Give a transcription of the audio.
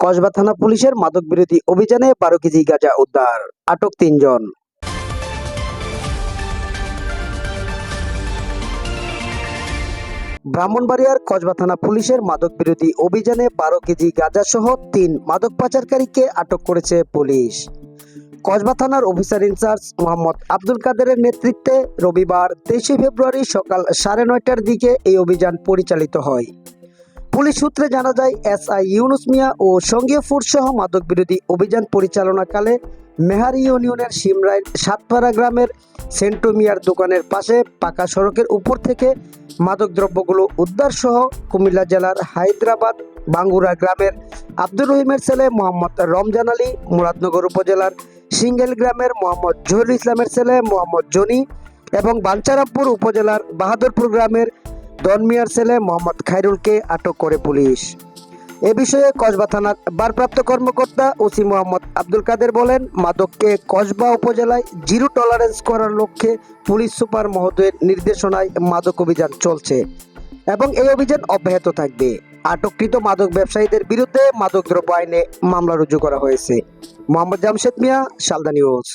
কসবা থানা পুলিশের মাদক বিরোধী অভিযানে বারো কেজি গাঁজা উদ্ধার। আটক তিনজন। ব্রাহ্মণবাড়িয়ার কসবা থানা পুলিশের মাদক বিরোধী অভিযানে বারো কেজি গাঁজা সহ তিন মাদক পাচারকারীকে আটক করেছে পুলিশ। কসবা থানার অফিসার ইনচার্জ মোহাম্মদ আব্দুল কাদেরের নেতৃত্বে রবিবার তেইশে ফেব্রুয়ারি সকাল সাড়ে নয়টার দিকে এই অভিযান পরিচালিত হয়। পুলিশ সূত্রে জানা যায় এসআই ইউনুস মিয়া ও সঙ্গীয় ফোর্স সহ মাদক বিরোধী অভিযান পরিচালনাকালে মেহারি ইউনিয়নের সিমরাইল সাতপাড়া গ্রামের সেন্টু মিয়ার দোকানের পাশে পাকা সড়কের উপর থেকে মাদক দ্রব্যগুলো উদ্ধার সহ কুমিল্লা জেলার হায়দ্রাবাদ, বাঙ্গুরা গ্রামের আব্দুর রহিমের ছেলে মোহাম্মদ রমজান আলী, মুরাদনগর উপজেলার সিঙ্গেল গ্রামের মোহাম্মদ জহুরুল ইসলামের ছেলে মোহাম্মদ জনি এবং বাঞ্চারামপুর উপজেলার বাহাদুরপুর গ্রামের দনমিয়ার ছেলে মোহাম্মদ খাইরুলকে আটক করে পুলিশ। এ বিষয়ে কসবা থানার ভারপ্রাপ্ত কর্মকর্তা ওসি মোহাম্মদ আব্দুল কাদের বলেন, মাদককে কসবা উপজেলায় জিরো টলারেন্স করার লক্ষ্যে পুলিশ সুপার মহোদয়ের নির্দেশনায় মাদক অভিযান চলছে এবং এই অভিযান অব্যাহত থাকবে। আটককৃত মাদক ব্যবসায়ীদের বিরুদ্ধে মাদকদ্রব্য আইনে মামলা রুজু করা হয়েছে। মোহাম্মদ জামশেদ মিয়া, শালদা নিউজ।